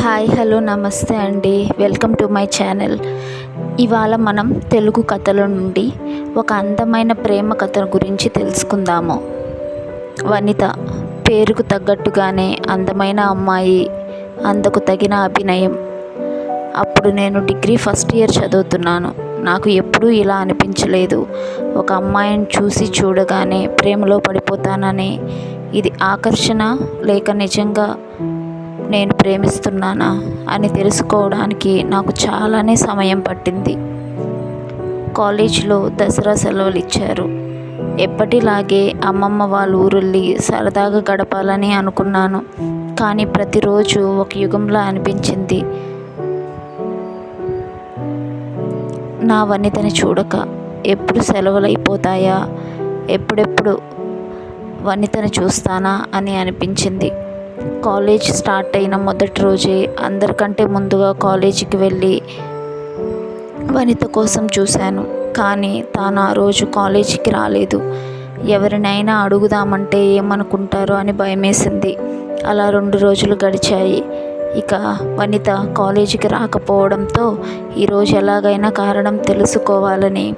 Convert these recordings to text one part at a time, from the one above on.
Hi hello నమస్తే అండి. Welcome to my channel. ఇవాళ మనం తెలుగు కథల నుండి ఒక అందమైన ప్రేమ కథ గురించి తెలుసుకుందాము. వనిత పేరుకు తగ్గట్టుగానే అందమైన అమ్మాయి అందుకు తగిన అభినయం. అప్పుడు నేను డిగ్రీ ఫస్ట్ ఇయర్ చదువుతున్నాను. నాకు ఎప్పుడూ ఇలా అనిపించలేదు. ఒక అమ్మాయిని చూసి చూడగానే ప్రేమలో పడిపోతానని ఇది ఆకర్షణ లేక నిజంగా నేను ప్రేమిస్తున్నానా అని తెలుసుకోవడానికి నాకు చాలానే సమయం పట్టింది. కాలేజీలో దసరా సెలవులు ఇచ్చారు ఎప్పటిలాగే అమ్మమ్మ వాళ్ళ ఊరెళ్ళి సరదాగా గడపాలని అనుకున్నాను. కానీ ప్రతిరోజు ఒక యుగంలా అనిపించింది. నా వనితని చూడక ఎప్పుడు సెలవులు అయిపోతాయా ఎప్పుడెప్పుడు వనితను చూస్తానా అని అనిపించింది. కాలేజ్ స్టార్ట్ అయిన మొదటి రోజే అందరికంటే ముందుగా కాలేజీకి వెళ్ళి వనిత కోసం చూశాను. కానీ తాను ఆ రోజు కాలేజీకి రాలేదు. ఎవరినైనా అడుగుదామంటే ఏమనుకుంటారో అని భయమేసింది. అలా రెండు రోజులు గడిచాయి. ఇక వనిత కాలేజీకి రాకపోవడంతో ఈరోజు ఎలాగైనా కారణం తెలుసుకోవాలని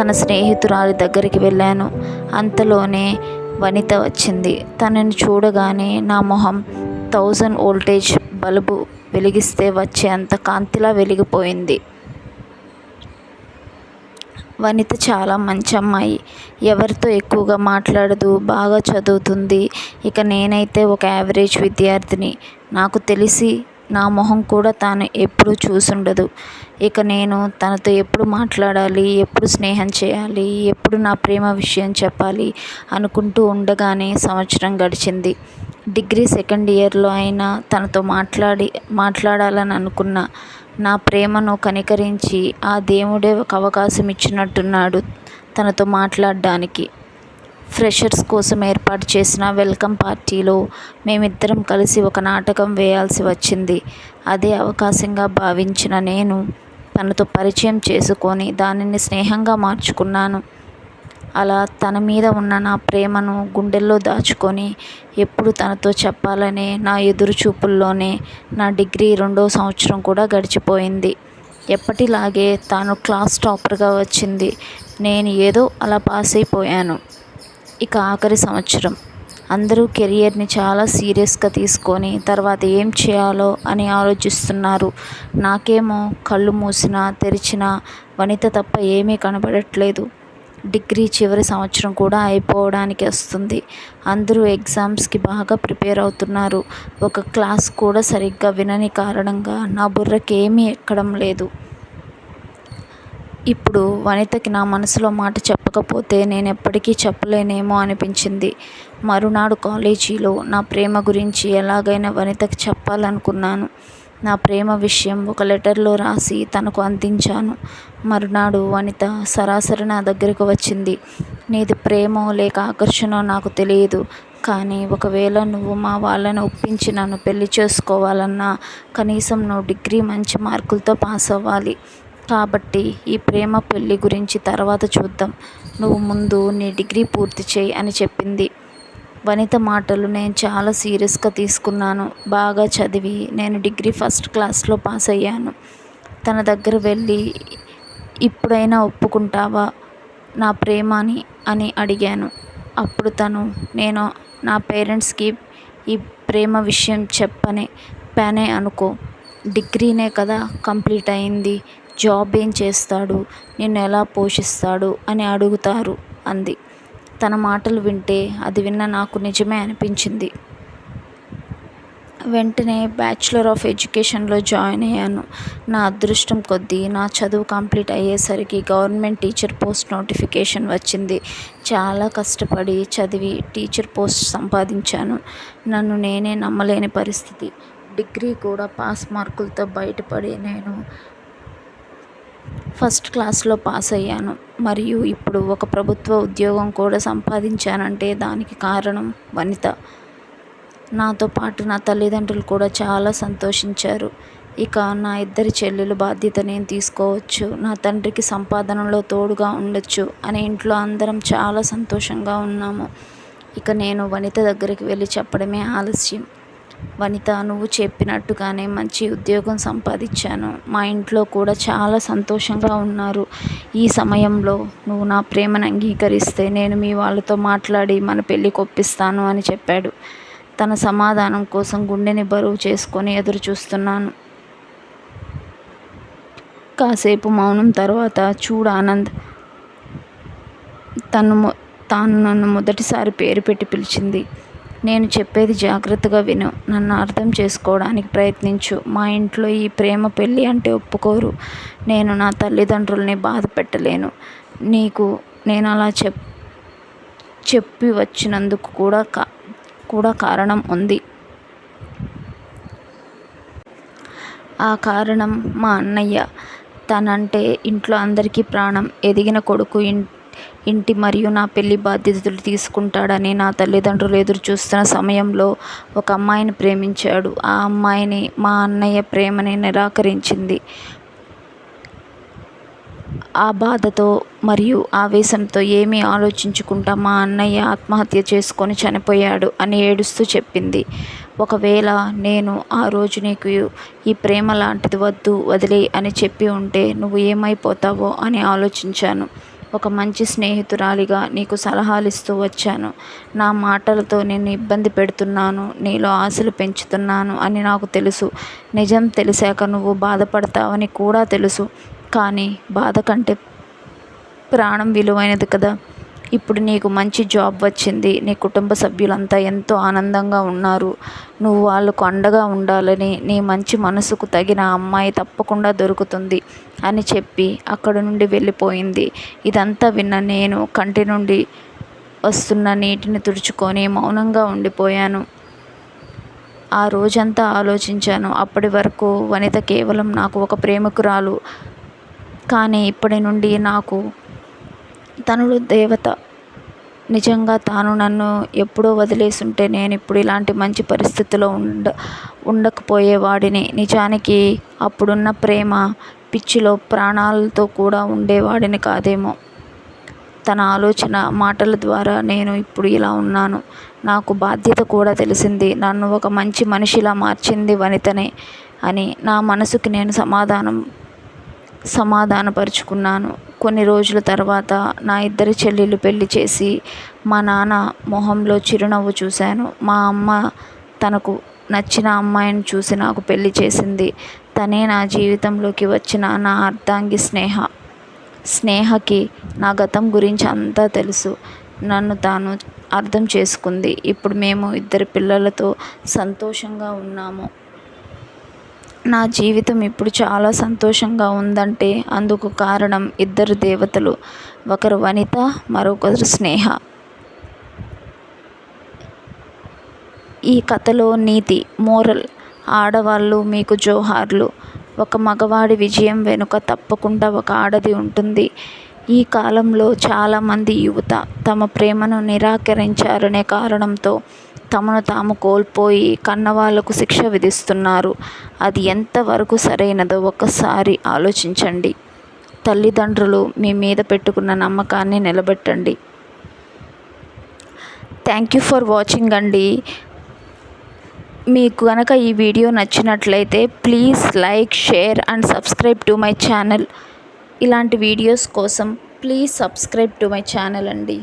తన స్నేహితురాలి దగ్గరికి వెళ్ళాను. అంతలోనే వనిత వచ్చింది. తనని చూడగానే నా మొహం థౌజండ్ వోల్టేజ్ బల్బు వెలిగిస్తే వచ్చే అంత కాంతిలా వెలిగిపోయింది. వనిత చాలా మంచి అమ్మాయి ఎవరితో ఎక్కువగా మాట్లాడదు బాగా చదువుతుంది. ఇక నేనైతే ఒక యావరేజ్ విద్యార్థిని. నాకు తెలిసి నా మొహం కూడా తాను ఎప్పుడూ చూసుండదు. ఇక నేను తనతో ఎప్పుడు మాట్లాడాలి ఎప్పుడు స్నేహం చేయాలి ఎప్పుడు నా ప్రేమ విషయం చెప్పాలి అనుకుంటూ ఉండగానే సంవత్సరం గడిచింది. డిగ్రీ సెకండ్ ఇయర్లో అయినా తనతో మాట్లాడి మాట్లాడాలని అనుకున్న నా ప్రేమను కనికరించి ఆ దేవుడే ఒక అవకాశం ఇచ్చినట్టున్నాడు తనతో మాట్లాడడానికి. ఫ్రెషర్స్ కోసం ఏర్పాటు చేసిన వెల్కమ్ పార్టీలో మేమిద్దరం కలిసి ఒక నాటకం వేయాల్సి వచ్చింది. అదే అవకాశంగా భావించిన నేను తనతో పరిచయం చేసుకొని దానిని స్నేహంగా మార్చుకున్నాను. అలా తన మీద ఉన్న నా ప్రేమను గుండెల్లో దాచుకొని ఎప్పుడు తనతో చెప్పాలనే నా ఎదురు చూపుల్లోనే నా డిగ్రీ రెండో సంవత్సరం కూడా గడిచిపోయింది. ఎప్పటిలాగే తాను క్లాస్ టాపర్గా వచ్చింది. నేను ఏదో అలా పాస్ అయిపోయాను ఇక ఆఖరి సంవత్సరం. అందరూ కెరియర్ని చాలా సీరియస్గా తీసుకొని తర్వాత ఏం చేయాలో అని ఆలోచిస్తున్నారు. నాకేమో కళ్ళు మూసినా తెరిచినా వనిత తప్ప ఏమీ కనబడట్లేదు. డిగ్రీ చివరి సంవత్సరం కూడా అయిపోవడానికి వస్తుంది. అందరూ ఎగ్జామ్స్కి బాగా ప్రిపేర్ అవుతున్నారు. ఒక క్లాస్ కూడా సరిగ్గా వినని కారణంగా నా బుర్రకి ఏమీ ఎక్కడం లేదు. ఇప్పుడు వనితకి నా మనసులో మాట చెప్పకపోతే నేను ఎప్పటికీ చెప్పలేనేమో అనిపించింది. మరునాడు కాలేజీలో నా ప్రేమ గురించి ఎలాగైనా వనితకి చెప్పాలనుకున్నాను. నా ప్రేమ విషయం ఒక లెటర్లో రాసి తనకు అందించాను. మరునాడు వనిత సరాసరి నా దగ్గరకు వచ్చింది. నీది ప్రేమో లేక ఆకర్షణో నాకు తెలియదు. కానీ ఒకవేళ నువ్వు మా వాళ్ళని ఒప్పించి నన్ను పెళ్ళి చేసుకోవాలన్నా కనీసం నువ్వు డిగ్రీ మంచి మార్కులతో పాస్ అవ్వాలి. కాబట్టి ఈ ప్రేమ పెళ్ళి గురించి తర్వాత చూద్దాం. నువ్వు ముందు నీ డిగ్రీ పూర్తి చేయి అని చెప్పింది. వనిత మాటలు నేను చాలా సీరియస్గా తీసుకున్నాను. బాగా చదివి నేను డిగ్రీ ఫస్ట్ క్లాస్లో పాస్ అయ్యాను. తన దగ్గర వెళ్ళి ఇప్పుడైనా ఒప్పుకుంటావా నా ప్రేమని? అని అడిగాను. అప్పుడు తను నేను నా పేరెంట్స్కి ఈ ప్రేమ విషయం చెప్పనే పనే అనుకో. డిగ్రీనే కదా కంప్లీట్ అయింది. జాబ్ ఏం చేస్తాడు? నిన్ను ఎలా పోషిస్తాడు? అని అడుగుతారు అంది. తన మాటలు వింటే అది విన్న నాకు నిజమే అనిపించింది. వెంటనే బ్యాచులర్ ఆఫ్ ఎడ్యుకేషన్లో జాయిన్ అయ్యాను. నా అదృష్టం కొద్దీ నా చదువు కంప్లీట్ అయ్యేసరికి గవర్నమెంట్ టీచర్ పోస్ట్ నోటిఫికేషన్ వచ్చింది. చాలా కష్టపడి చదివి టీచర్ పోస్ట్ సంపాదించాను. నన్ను నేనే నమ్మలేని పరిస్థితి. డిగ్రీ కూడా పాస్ మార్కులతో బయటపడి నేను ఫస్ట్ క్లాస్లో పాస్ అయ్యాను. మరియు ఇప్పుడు ఒక ప్రభుత్వ ఉద్యోగం కూడా సంపాదించానంటే దానికి కారణం వనిత. నాతో పాటు నా తల్లిదండ్రులు కూడా చాలా సంతోషించారు. ఇక నా ఇద్దరి చెల్లెలు బాధ్యత నేను తీసుకోవచ్చు. నా తండ్రికి సంపాదనలో తోడుగా ఉండొచ్చు అని ఇంట్లో అందరం చాలా సంతోషంగా ఉన్నాము. ఇక నేను వనిత దగ్గరికి వెళ్ళి చెప్పడమే ఆలస్యం. వనిత నువ్వు చెప్పినట్టుగానే మంచి ఉద్యోగం సంపాదించాను. మా ఇంట్లో కూడా చాలా సంతోషంగా ఉన్నారు. ఈ సమయంలో నువ్వు నా ప్రేమను అంగీకరిస్తే నేను మీ వాళ్ళతో మాట్లాడి మన పెళ్ళి కొప్పిస్తాను అని చెప్పాడు. తన సమాధానం కోసం గుండెని బరువు చేసుకొని ఎదురు చూస్తున్నాను కాసేపు మౌనం తర్వాత చూడు ఆనంద్ తను తాను నన్ను మొదటిసారి పేరు పెట్టి పిలిచింది. నేను చెప్పేది జాగ్రత్తగా విను. నన్ను అర్థం చేసుకోవడానికి ప్రయత్నించు. మా ఇంట్లో ఈ ప్రేమ పెళ్ళి అంటే ఒప్పుకోరు. నేను నా తల్లిదండ్రుల్ని బాధ పెట్టలేను. నీకు నేను అలా చెప్ చెప్పి వచ్చినందుకు కూడా కా కూడా కారణం ఉంది. ఆ కారణం మా అన్నయ్య. తనంటే ఇంట్లో అందరికీ ప్రాణం. ఎదిగిన కొడుకు ఇంటి మరియు నా పెళ్ళి బాధ్యతలు తీసుకుంటాడని నా తల్లిదండ్రులు ఎదురు చూస్తున్న సమయంలో ఒక అమ్మాయిని ప్రేమించాడు. ఆ అమ్మాయిని మా అన్నయ్య ప్రేమని నిరాకరించింది. ఆ బాధతో మరియు ఆవేశంతో ఏమీ ఆలోచించుకుంటా మా అన్నయ్య ఆత్మహత్య చేసుకొని చనిపోయాడు అని ఏడుస్తూ చెప్పింది. ఒకవేళ నేను ఆ రోజు నీకు ఈ ప్రేమ లాంటిది వద్దు వదిలే అని చెప్పి ఉంటే నువ్వు ఏమైపోతావో అని ఆలోచించాను. ఒక మంచి స్నేహితురాలిగా నీకు సలహాలు ఇస్తూ వచ్చాను. నా మాటలతో నేను ఇబ్బంది పెడుతున్నాను నీలో ఆశలు పెంచుతున్నాను అని నాకు తెలుసు. నిజం తెలిసాక నువ్వు బాధపడతావని కూడా తెలుసు. కానీ బాధ కంటే ప్రాణం విలువైనది కదా. ఇప్పుడు నీకు మంచి జాబ్ వచ్చింది నీ కుటుంబ సభ్యులంతా ఎంతో ఆనందంగా ఉన్నారు. నువ్వు వాళ్ళకు అండగా ఉండాలని నీ మంచి మనసుకు తగిన అమ్మాయి తప్పకుండా దొరుకుతుంది అని చెప్పి అక్కడ నుండి వెళ్ళిపోయింది. ఇదంతా విన్న నేను కంటి నుండి వస్తున్న నీటిని తుడుచుకొని మౌనంగా ఉండిపోయాను. ఆ రోజంతా ఆలోచించాను. అప్పటి వరకు వనిత కేవలం నాకు ఒక ప్రేమికురాలు. కానీ ఇప్పటి నుండి నాకు తనుడు దేవత నిజంగా తాను నన్ను ఎప్పుడో వదిలేసుంటే నేను ఇప్పుడు ఇలాంటి మంచి పరిస్థితిలో ఉండ ఉండకపోయేవాడిని. నిజానికి అప్పుడున్న ప్రేమ పిచ్చిలో ప్రాణాలతో కూడా ఉండేవాడిని కాదేమో. తన ఆలోచన మాటల ద్వారా నేను ఇప్పుడు ఇలా ఉన్నాను. నాకు బాధ్యత కూడా తెలిసింది. నన్ను ఒక మంచి మనిషిలా మార్చింది వనితనే అని నా మనసుకి నేను సమాధానం సమాధానపరుచుకున్నాను. కొన్ని రోజుల తర్వాత నా ఇద్దరి చెల్లెళ్ళు పెళ్ళి చేసి మా నాన్న మొహంలో చిరునవ్వు చూశాను. మా అమ్మ తనకు నచ్చిన అమ్మాయిని చూసి నాకు పెళ్ళి చేసింది. తనే నా జీవితంలోకి వచ్చిన నా అర్ధాంగి స్నేహ స్నేహకి నా గతం గురించి అంతా తెలుసు. నన్ను తాను అర్థం చేసుకుంది. ఇప్పుడు మేము ఇద్దరు పిల్లలతో సంతోషంగా ఉన్నాము. నా జీవితం ఇప్పుడు చాలా సంతోషంగా ఉందంటే అందుకు కారణం ఇద్దరు దేవతలు. ఒకరు వనిత మరొకరు స్నేహ. ఈ కథలో నీతి మోరల్. ఆడవాళ్ళు మీకు జోహార్లు. ఒక మగవాడి విజయం వెనుక తప్పకుండా ఒక ఆడది ఉంటుంది. ఈ కాలంలో చాలామంది యువత తమ ప్రేమను నిరాకరించారనే కారణంతో తమను తాము కోల్పోయి కన్నవాళ్ళకు శిక్ష విధిస్తున్నారు. అది ఎంతవరకు సరైనదో ఒక్కసారి ఆలోచించండి. తల్లిదండ్రులు మీ మీద పెట్టుకున్న నమ్మకాన్ని నిలబెట్టండి. థ్యాంక్ యూ ఫర్ వాచింగ్ అండి. మీకు కనుక ఈ వీడియో నచ్చినట్లయితే please like share and subscribe to my channel. ఇలాంటి వీడియోస్ కోసం please subscribe to my channel అండి.